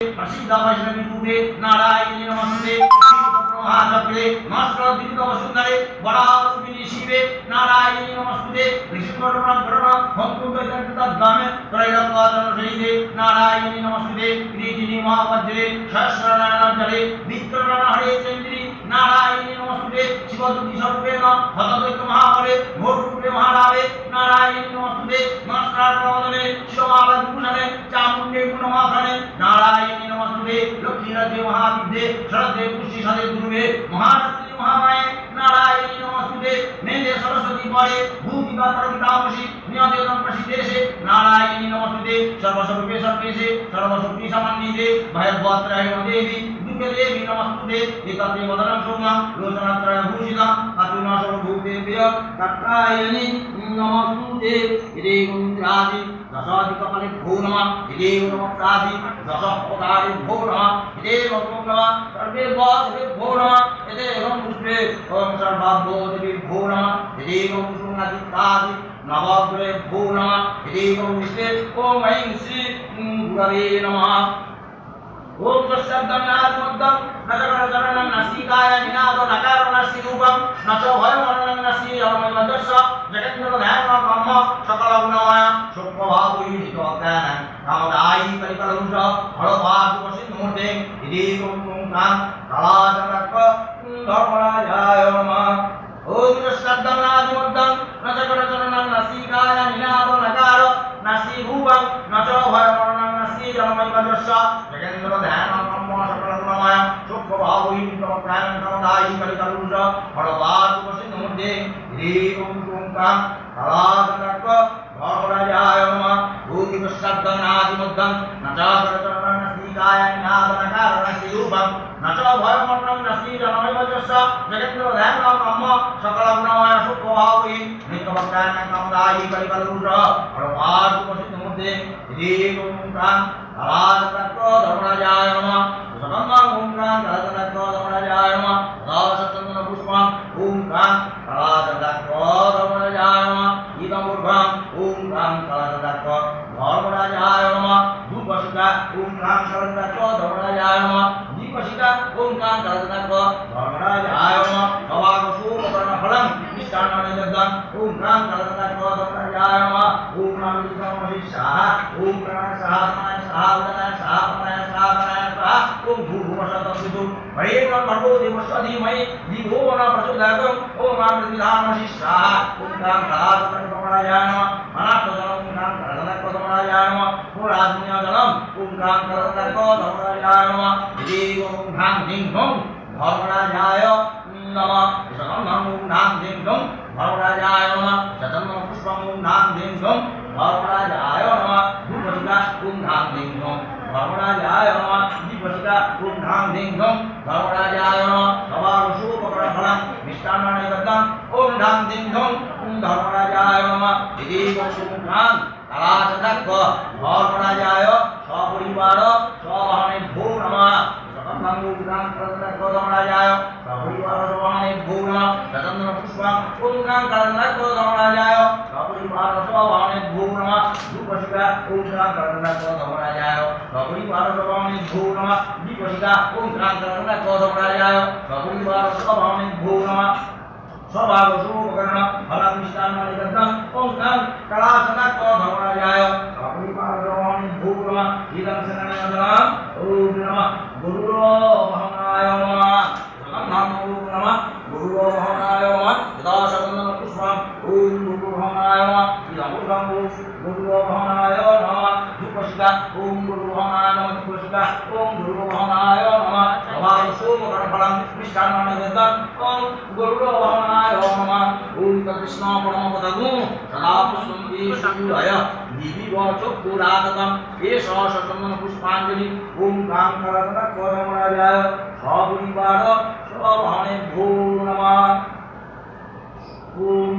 নারায়ণী নমস্তে নারায়ণী নমস্তে নারায়ণী নমস্তে নারায়ণী নমস্তে নারায়ণী নমস্তে নারায়ণী নমস্তে নারায়ণী নমস্তে নারায়ণী নমস্তে নারায়ণী নমস্তে নারায়ণী নমস্তে নারায়ণী নমস্তে নারায়ণী নমস্তে নারায়ণী নমস্তে নারায়ণী নমস্তে নারায়ণী নমস্তে নারায়ণী নমস্তে নারায়ণী নমস্তে নারায়ণী নমস্তে নারায়ণী নমস্তে নারায়ণী গুণমাখনে নারায়ণ পূর্বে লক্ষ্মীরাজে মহাবিদ্যে শরতে পুষ্টি সাথে দুর্গে মহারাত্রি মহামায়ে, নারায়ণী নমস্তুতে মেদে সরস্বতী পরে, ভূমি বা প্রকৃতামসি নিয়তে নমসি দেশে নারায়ণী নমস্তুতে, সর্বস্বরূপে সর্বেশে সর্বশক্তি সামান্বিতে ভয়ভ্রাত্রায় দেবী ভূষিতা, কাতুনা दशाधिकफलेभ्यो नमः हृदेव नमः प्राधि दशपदारेभ्यो नमः हृदेव नमः सर्वेभ्यो नमः हृदेव पुष्पे ॐ सर्वाभ्योदेभ्यो नमः हृदेव पुष्पनादिकादि नवाग्रेभ्यो नमः हृदेव विश्वे ॐ ऐं श्री गुरवे नमः। ఓం తస్సద్దం నాదముద్దం నజగణజరణం నసీకాయ నినాదో నకార నసి రూపం నచో భయమరణం నసి యమమదస్స జగన్నుల ధ్యాన బ్రహ్మ సకల గుణమయ సుప్రభావి నితోజ్ఞాన కామదాయి పరికలంస ఫలపాదు వసిన్మూర్తే ఇదే కుంకుమం కళాజనక ధర్మరాజాయ నమః ఓం తస్సద్దం నాదముద్దం నజగణజరణం నసీకాయ నినాదో నకార നസീഹൂപം നചോ ഭരണം നസീരമൈവദർശ ജഗന്ദര ധ്യാനം ബ്രഹ്മ സകലഗുണമയം സൂക്ഷ്മഭാവഹീം തമ പ്രാണം തമദായി കലികലുഷ ഭഗവാതുപസി നമോദേ ഹ്രീം ഓംകാം കലാകടക ഭവരാജായ നമ ഭൂതി പശ്ചാത്തനാദിമദ്ദം നചാകരചരണ നസീകായ रणशिरूपं नचो भयमण्डं नसीजनमैवजस्स जगेन्द्रधैर्णं ब्रह्म सकलगुणमय सुप्रभावी नित्यभक्तानन्दमदायि कलिकलरुष परमार्थमुपसिद्धमूर्ते यदि पुंसां राजतत्त्व தரதனக்க தர்மராஜாயம தீபசிதா ஓம்கான் தரதனக்க தர்மராஜாயம கவாகசூமதன ஃபலம் நிஷ்டானனஜந்தன் ஓம்கான் தரதனக்க தர்மராஜாயம ஓம் நாமிதமஹி சாஹ ஓம் பிராண சாஹனாய சாஹவதனாய சாஹவனாய சாஹவனாய சாஹ ஓம் பூர்வசதசிது மயே பிரம்மோ தேவஸ்வதிமை தீவோன பிரசுதாகம் ஓம் நாமிதாமஹி சாஹ ஓம்கான் தரதனக்க தர்மராஜாயம மனாத்மஜனம் ஓம்கான் தரதனக்க தர்மராஜாயம ஓ ராஜ்ஞானம் ওম ঘাং করতর্ক ধর্মরাজায় নমঃ ইতি ওম ঘাং হিং হুং ধর্মরাজায় নমঃ শতম্ভং ওম ঘাং হিং হুং ধর্মরাজায় নমঃ শতম্ভং পুষ্পং ওম ঘাং হিং হুং ধর্মরাজায় নমঃ ধূপশিখা ওম ঘাং হিং হুং ধর্মরাজায় নমঃ দীপশিখা ওম ঘাং হিং হুং ধর্মরাজায় নমঃ সবার শুভকরণ ফলাম মিষ্টান্নানে দত্তাম ওম ঘাং হিং হুং ধর্মরাজায় নমঃ ইতি ওম ঘাং কালাচক্র ধর্মরাজায় সপরিবার সবাহনে ভো নমঃ সতন্ত্রং কদমরাজায় সপরিবার সবাহনে ভো নমঃ সতন্ত্র পুষ্পং ওঙ্কাং কদমরাজায় সপরিবার সবাহনে ভো নমঃ ধূপশিখা ওঙ্কাং কদমরাজায় সপরিবার সবাহনে ভো নমঃ দীপশিখা ওঙ্কাং কদমরাজায় সপরিবার সবাহনে ভো নমঃ সভাগসুপকর্ণ ফলামিষ্টান্ন নিবেদন ওঙ্কাং কলাচনাক ধর্মরাজায় সপরিবারণি ভূর্ণ ইদং সেনানয়দনাম ওম নমঃ গুরুরো ভহনায় নমঃ নমো নমঃ গুরুরো ভহনায় নমঃ যদা সগন্ধ পুষ্পম ওম গুরু ভহনায় নমঃ ইদং উর্গম গুরুরো ভহনায় নমঃ ধূপশিখা ওম গুরু ভহনায় নমঃ ধূপশিখা ওম গুরু ভহনায় নমঃ সভাগসুপকর্ণ ফলম মিষ্টান্ন নিবেদন ওম গুরুরো ভহনায় নমঃ ওম কৃষ্ণ পরমপদগু সদা এষ শতমন পুষ্পাঞ্জলি ওম কাম করতন নমঃ ওম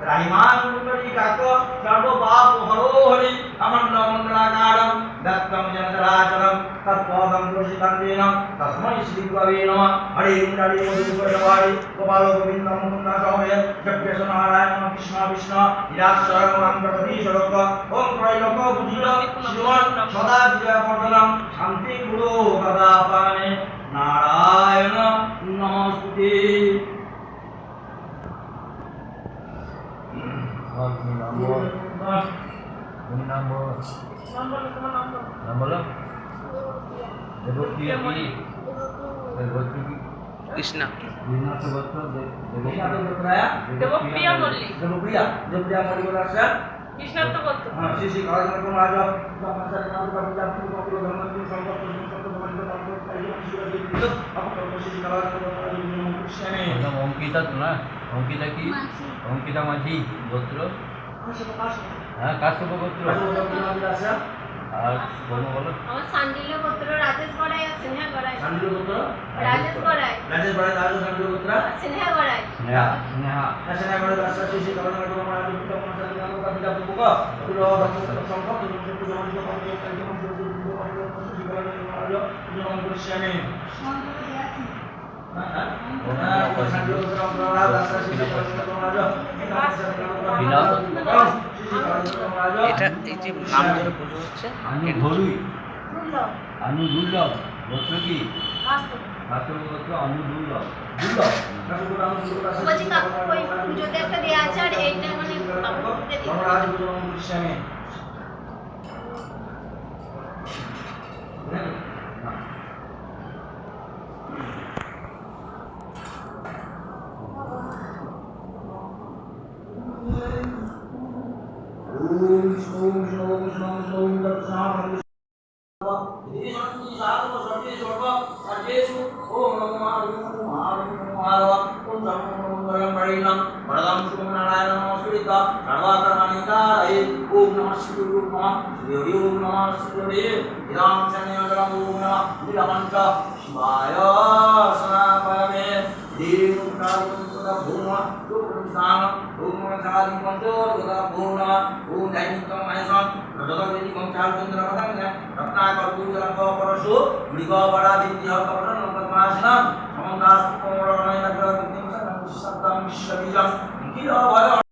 কর্মায় দেবং পরিপূর্ণং তদস্তু মে ওম নমো ব্রহ্মণদেবায় ওম ব্রাহ্মণায় তস্মৈ শ্রী নমঃ হরে ইন্দ্রাণী মধুকরবাড়ি গোপাল গোবিন্দ মুকুন্দ সহয়ে জগেশ নারায়ণ নারায়ণ নমস্তে নম্বর কোন নম্বর নাম বলো দেবপ্রিয়া কি দেবপ্রিয়া কি কৃষ্ণা বিনাশ গোত্র দেবপ্রিয়া দেবপ্রিয়া মল্লিক দেবপ্রিয়া দেবপ্রিয়া মল্লিক আছে কৃষ্ণাত্ম গোত্র হ্যাঁ শ্রী শ্রী কালী নরকম রাজ জগন্নাথ নাম কবি জাতি কপি ধর্ম সংকট অঙ্কিতা তো না অঙ্কিতা কি অঙ্কিতা মাঝি গোত্র হ্যাঁ কাশ্যপ গোত্র আর বর্ণ বলো আমার সান্ডিল্য গোত্র রাজেশ গড়াই আর স্নেহা গড়াই শান্তি পুত্র রাজেশ গড়াই রাজেশ গড়াই স্নেহা স্নেহা আশনা বড় রাজ শ্রী শ্রী কালী নরকম রাজ পিতা মহাশয় নাম কবি জাতি বুক পুরো সংকট সংকট ধর্ম সংকট তাই শ্রী কালী নরকম রাজ জনম এটা এই যে নাম ধরে পুজো হচ্ছে আনু ধরুই। দুর্লভ। দুর্লভ। গোত্র কি? বাস্তব। কাশ্যপ গোত্র আনু দুর্লভ। বলছি रणिका रणवाक रणिका रये ओम नमः शिवाय ओम नमः देवी ओम नमः शिवाय इदाम शनिवदरम ओम नमः नीलकंठ शिवाय सनापयमे देवं कारुं सदा भूमा रूपं भूमा चारि पंचो सदा भूमा ओम दैनिकं महेशं रजतवेदी कंचाल चंद्र पदं रत्नाकर कुंजरं परशु मृग बड़ा विद्या कपटन नमस्कारं समदास कोमरणय नगर विद्यं सदा विश्वविजं किलो